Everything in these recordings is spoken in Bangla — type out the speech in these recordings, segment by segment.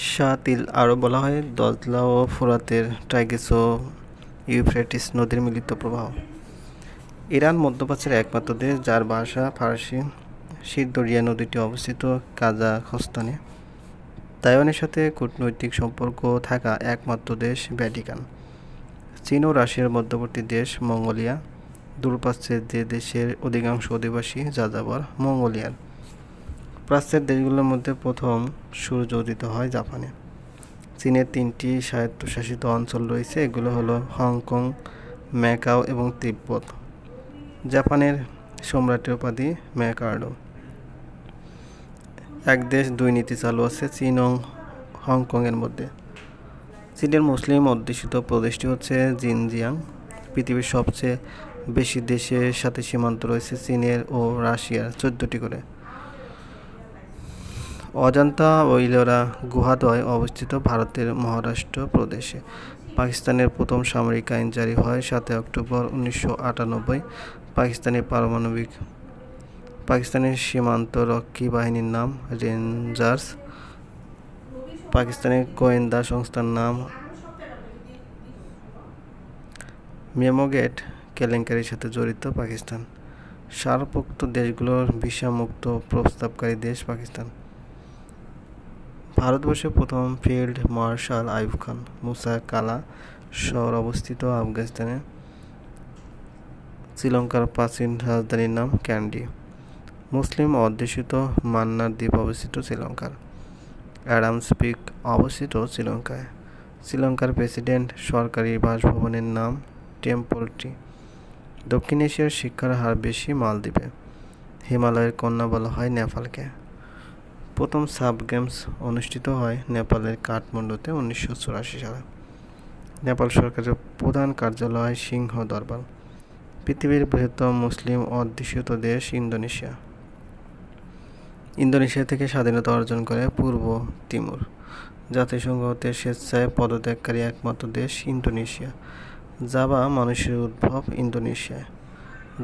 শাতিল আরও বলা হয়, দজলা ও ফোরাতের টাইগ্রিস ও ইউফ্রেটিস নদীর মিলিত প্রবাহ। ইরান মধ্যপ্রাচ্যের একমাত্র দেশ, যার ভাষা ফার্সি শীতদরিয়া নদীটি অবস্থিত কাজাখস্তানে। তাইওয়ানের সাথে কূটনৈতিক সম্পর্ক থাকা একমাত্র দেশ ভ্যাটিকান। চীন ও রাশিয়ার মধ্যবর্তী দেশ মঙ্গোলিয়া। দূরপ্রাচ্যের যে দেশের অধিকাংশ অধিবাসী যাযাবর মঙ্গোলিয়ার প্রাচ্যের দেশগুলোর মধ্যে প্রথম সূর্য উদিত হয় জাপানে। চীনের তিনটি স্বায়ত্তশাসিত অঞ্চল রয়েছে, এগুলো হলো হংকং, ম্যাকাও এবং তিব্বত। জাপানের সম্রাটের উপাধি ম্যাকার্ডো। এক দেশ, দুই নীতি চালু আছে চীন ও হংকংয়ের মধ্যে। চীনের মুসলিম অধ্যুষিত প্রদেশটি হচ্ছে জিনজিয়াং। পৃথিবীর সবচেয়ে বেশি দেশের সাথে সীমান্ত রয়েছে চীনের ও রাশিয়ার, চোদ্দোটি করে। অজান্তা ওইলোরা গুহাদয় অবস্থিত ভারতের মহারাষ্ট্র প্রদেশে। পাকিস্তানের প্রথম সামরিক আইন জারি হয় সাতই অক্টোবর উনিশশো আটানব্বই। পাকিস্তানের পারমাণবিক পাকিস্তানের সীমান্ত রক্ষী বাহিনীর নাম রেঞ্জার্স। পাকিস্তানের গোয়েন্দা সংস্থার নাম মেমোগেট কেলেঙ্কারির সাথে জড়িত পাকিস্তান। সারপোক্ত দেশগুলোর ভিসামুক্ত প্রস্তাবকারী দেশ পাকিস্তান। ভারতবর্ষের প্রথম ফিল্ড মার্শাল আইয়ুব খান, মুসা কালা শহর অবস্থিত আফগানিস্তানে। শ্রীলঙ্কার প্রাচীন রাজধানীর নাম ক্যান্ডি। মুসলিম অধ্যুষিত মান্নার দ্বীপ অবস্থিত শ্রীলঙ্কার। অ্যাডামস পিক অবস্থিত শ্রীলঙ্কায়। শ্রীলঙ্কার প্রেসিডেন্ট সরকারি বাসভবনের নাম টেম্পলটি। দক্ষিণ এশিয়ার শিক্ষার হার বেশি মালদ্বীপে। হিমালয়ের কন্যা বলা হয় নেপালকে। প্রথম সাব গেমস অনুষ্ঠিত হয় নেপালের কাঠমান্ডুতে উনিশশো চুরাশি সালে। নেপাল সরকারের প্রধান কার্যালয় সিংহ দরবার, পৃথিবীর বৃহত্তম মুসলিম অধ্যুষিত দেশ ইন্দোনেশিয়া। ইন্দোনেশিয়া থেকে স্বাধীনতা অর্জন করে পূর্ব তিমুর। জাতিসংঘ হতে স্বেচ্ছায় পদত্যাগকারী একমাত্র দেশ ইন্দোনেশিয়া। জাভা মানুষের উদ্ভব ইন্দোনেশিয়ায়।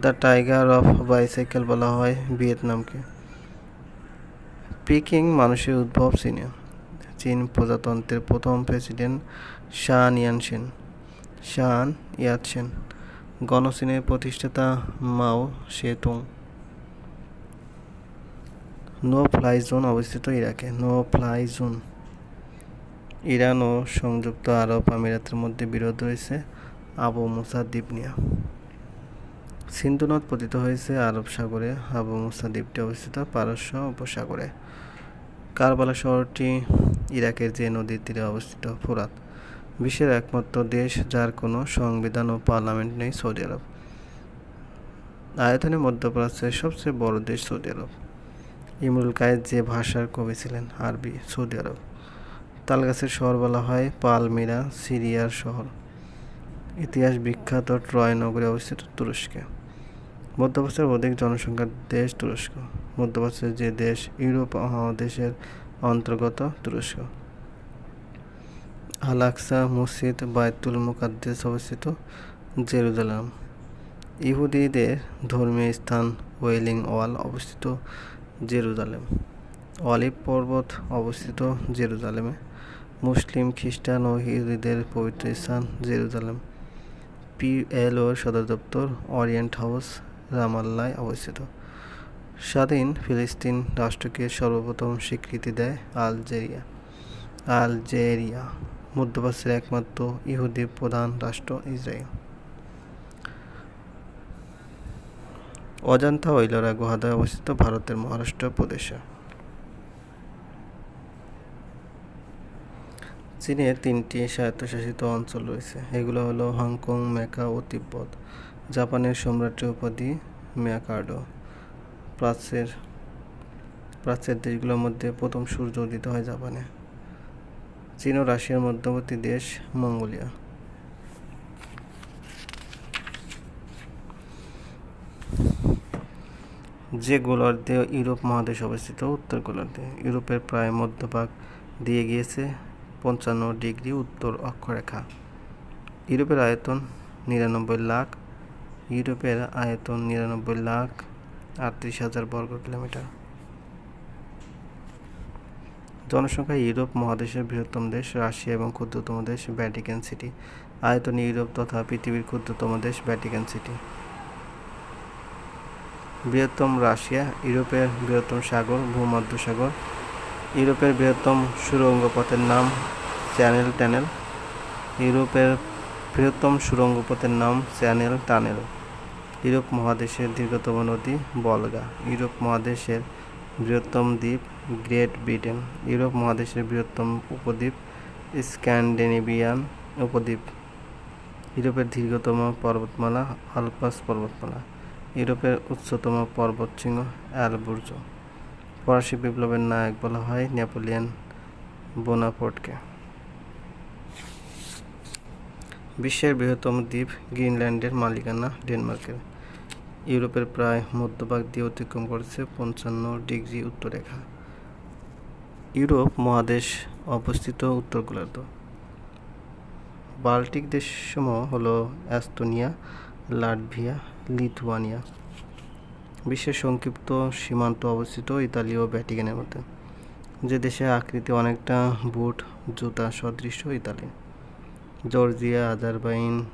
দ্য টাইগার অফ বাইসাইকেল বলা হয় ভিয়েতনামকে। পিকিং মানুষের উদ্ভব চীনে চীন প্রজাতন্ত্রের প্রথম প্রেসিডেন্ট শান ইয়ানসেন শান ইয়াতসেন গণচীনের প্রতিষ্ঠাতা Mao Tsetung no fly zone অবস্থিত ইরাকে। No fly zone. ইরান ও সংযুক্ত আরব আমিরাতের মধ্যে বিরোধ রয়েছে আবু মুসা দ্বীপ সিন্ধু নদ পতিত হয়েছে আরব সাগরে। আবু মুসা দ্বীপটি অবস্থিত পারস্য উপসাগরে। কারবালা শহরটি ইরাকের যে নদীর তীরে অবস্থিত, ফুরাত। বিশ্বের একমাত্র দেশ যার কোনো সংবিধান ও পার্লামেন্ট নেই, সৌদি আরব। আয়তনে মধ্যপ্রাচ্যের সবচেয়ে বড় দেশ সৌদি আরব। ইমরুল কায়েদ যে ভাষার কবি ছিলেন, আরবি, সৌদি আরব। তালগাছের শহর বলা হয় পালমিরা, সিরিয়ার শহর। ইতিহাস বিখ্যাত ট্রয় নগরে অবস্থিত তুরস্কে। মধ্যপ্রাচ্যের অধিক জনসংখ্যার দেশ তুরস্ক। মধ্যপ্রাচ্যের যে দেশ, ইউরোপ মহাদেশের অন্তর্গত তুরস্ক। আলাক্সা মসজিদ বায়তুল মুকাদ্দেস অবস্থিত জেরুজালেম। ইহুদিদের ধর্মীয় স্থান ওয়েলিং ওয়াল অবস্থিত জেরুজালেম। অলিভ পর্বত অবস্থিত জেরুজালেমে। মুসলিম, খ্রিস্টান ও ইহুদিদের পবিত্র স্থান জেরুজালেম। পিএলওর সদর দপ্তর অরিয়েন্ট হাউস রামাল্লায় অবস্থিত। স্বাধীন ফিলিস্তিন রাষ্ট্রকে সর্বপ্রথম স্বীকৃতি দেয় আলজেরিয়া। আলজেরিয়া মধ্যপ্রাচ্যের একমাত্র ইহুদি প্রধান রাষ্ট্র ইসরায়েল। অজান্তা ওইলরা গুহাদয় অবস্থিত ভারতের মহারাষ্ট্র প্রদেশে। চীনের তিনটি স্বায়ত্তশাসিত অঞ্চল রয়েছে। এগুলো হলো হংকং ম্যাকা ও তিব্বত। জাপানের সম্রাটের উপাধি ম্যাকার্ডো প্রাচ্যের প্রাচ্যের দেশগুলোর মধ্যে প্রথম সূর্য উদিত হয় জাপানে। চীন ও রাশিয়ার মধ্যবর্তী দেশ মঙ্গোলিয়া। যে গোলার্ধে ইউরোপ মহাদেশ অবস্থিত, উত্তর গোলার্ধে। ইউরোপের প্রায় মধ্যভাগ দিয়ে গিয়েছে পঞ্চান্ন ডিগ্রি উত্তর অক্ষরেখা। ইউরোপের আয়তন নিরানব্বই লাখ। ইউরোপের আয়তন নিরানব্বই লাখ আটত্রিশ হাজার বর্গ কিলোমিটার। জনসংখ্যা ইউরোপ মহাদেশের বৃহত্তম দেশ, রাশিয়া এবং ক্ষুদ্রতম দেশ, ভ্যাটিকান সিটি। আয়তন ইউরোপ তথা পৃথিবীর ক্ষুদ্রতম দেশ, ভ্যাটিকান সিটি। বৃহত্তম রাশিয়া, ইউরোপের বৃহত্তম সাগর, ভূমধ্যসাগর ইউরোপের বৃহত্তম সুড়ঙ্গ পথের নাম চ্যানেল ট্যানেল ইউরোপের বৃহত্তম সুড়ঙ্গ পথের নাম চ্যানেল টানেল। ইউরোপ মহাদেশের দীর্ঘতম নদী বলগা। ইউরোপ মহাদেশের বৃহত্তম দ্বীপ গ্রেট ব্রিটেন। ইউরোপ মহাদেশের বৃহত্তম উপদ্বীপ স্ক্যান্ডিনেভিয়ান উপদ্বীপ। ইউরোপের দীর্ঘতম পর্বতমালা আলপাস পর্বতমালা। ইউরোপের উচ্চতম পর্বতশৃঙ্গ অ্যালবুর্জ। ফরাসি বিপ্লবের নায়ক বলা হয় নেপোলিয়ন বোনাপোর্টকে। বিশ্বের বৃহত্তম দ্বীপ গ্রিনল্যান্ডের মালিকানা ডেনমার্কের। ইউরোপের প্রায় মধ্যভাগ দিয়ে অতিক্রম করেছে পঞ্চান্ন ডিগ্রি উত্তররেখা ইউরোপ মহাদেশ অবস্থিত উত্তর গোলার্ধ। বাল্টিক দেশসমূহ হলো অ্যাস্তোনিয়া লাটভিয়া, লিথুয়ানিয়া। বিশ্বের সংক্ষিপ্ত সীমান্ত অবস্থিত ইতালি ও ভ্যাটিকানের মধ্যে, যে দেশে আকৃতি অনেকটা বুট, জুতা সদৃশ ইতালি। জর্জিয়া, আজারবাইন,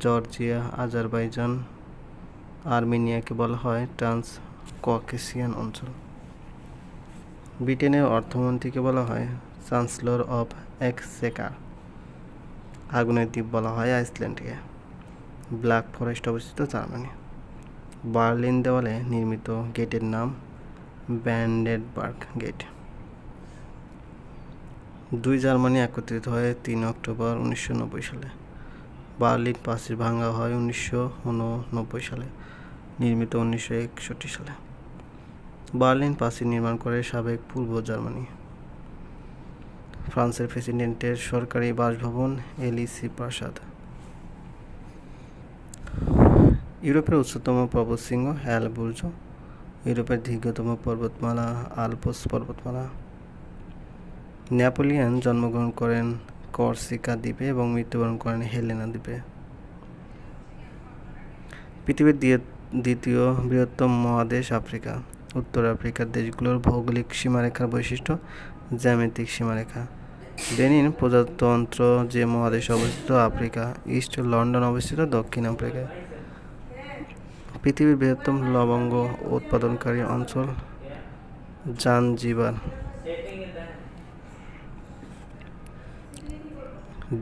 জর্জিয়া, আজারবাইজান, আর্মেনিয়াকে বলা হয় ট্রান্স ককেশিয়ান অঞ্চল। ব্রিটেনের অর্থমন্ত্রীকে বলা হয় চ্যান্সেলর অফ এক্সচেকার আগুনের দ্বীপ বলা হয় আইসল্যান্ডকে। ব্ল্যাক ফরেস্ট অবস্থিত জার্মানি। বার্লিন দেওয়ালে নির্মিত গেটের নাম ব্যান্ডেডবার্গ গেট। দুই জার্মানি একত্রিত হয় তিন অক্টোবর উনিশশো নব্বই সালে। বার্লিন প্রাচীর ভাঙ্গা হয় উনিশশো উননব্বই সালে, নির্মিত উনিশশো একষট্টি সালে। বার্লিন প্রাচীর নির্মাণ করে সাবেক পূর্ব জার্মানি। ফ্রান্সের প্রেসিডেন্টের সরকারি বাসভবন এলিসি প্রাসাদ। ইউরোপের উচ্চতম পর্বতশৃঙ্গ অ্যালবুর্জ ইউরোপের দীর্ঘতম পর্বতমালা আলপস পর্বতমালা। নেপোলিয়ন জন্মগ্রহণ করেন কর্সিকা দ্বীপে এবং মৃত্যুবরণ করেন হেলেনা দ্বীপে। পৃথিবীর দ্বিতীয় বৃহত্তম মহাদেশ আফ্রিকা। উত্তর আফ্রিকার দেশগুলোর ভৌগোলিক সীমারেখার বৈশিষ্ট্য জ্যামিতিক সীমারেখা। বেনিন প্রজাতন্ত্র যে মহাদেশে অবস্থিত আফ্রিকা, ইস্ট লন্ডন অবস্থিত দক্ষিণ আফ্রিকায়। পৃথিবীর বৃহত্তম লবঙ্গ উৎপাদনকারী অঞ্চল Zanzibar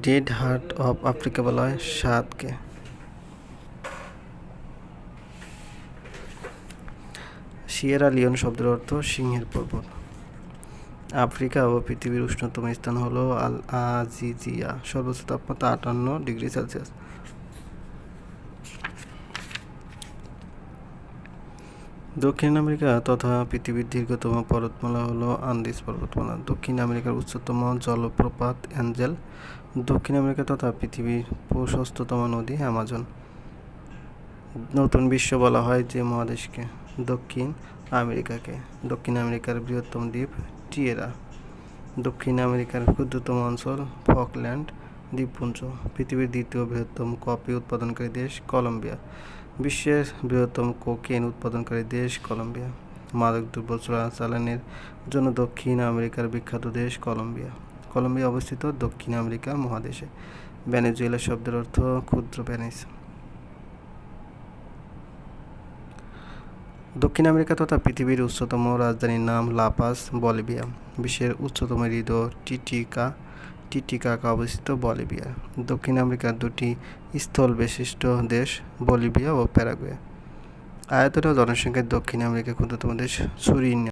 dead heart of Africa বলা হয় সাতকে সিয়েরা লিওন শব্দের অর্থ সিংহের পর্বত। আফ্রিকা ও পৃথিবীর উষ্ণতম স্থান হল আল আজিজিয়া সর্বোচ্চ তাপমাত্রা আটান্ন ডিগ্রি সেলসিয়াস। দক্ষিণ আমেরিকা তথা পৃথিবীর দীর্ঘতম পর্বতমালা হল আন্দিস পর্বতমালা। দক্ষিণ আমেরিকার উচ্চতম জলপ্রপাত অ্যাঞ্জেল। দক্ষিণ আমেরিকা তথা পৃথিবীর প্রশস্ততম নদী অ্যামাজন। নতুন বিশ্ব বলা হয় যে মহাদেশকে, দক্ষিণ আমেরিকাকে। দক্ষিণ আমেরিকার বৃহত্তম দ্বীপ টিয়েরা। দক্ষিণ আমেরিকার ক্ষুদ্রতম অঞ্চল ফকল্যান্ড দ্বীপপুঞ্জ। পৃথিবীর দ্বিতীয় বৃহত্তম কফি উৎপাদনকারী দেশ কলম্বিয়া। বিশ্বের বৃহত্তম কোকেন উৎপাদনকারী দেশ কলম্বিয়া। মাদক দ্রব্য চোরাচালানের জন্য দক্ষিণ আমেরিকার বিখ্যাত দেশ কলম্বিয়া। কলম্বিয়া অবস্থিত দক্ষিণ আমেরিকা মহাদেশে। ভেনেজুয়েলা শব্দের অর্থ ক্ষুদ্র ভেনিস। দক্ষিণ আমেরিকা তথা পৃথিবীর উচ্চতম রাজধানীর নাম লাপাস, বলিভিয়া। বিশ্বের উচ্চতম হৃদয় টিটিকা টিটিকাকা অবস্থিত বলিভিয়া। দক্ষিণ আমেরিকার দুটি স্থল বিশিষ্ট দেশ, বলিভিয়া ও প্যারাগুয়ে। আয়তন ও জনসংখ্যায় দক্ষিণ আমেরিকার ক্ষুদ্রতম দেশ সুরিনিয়া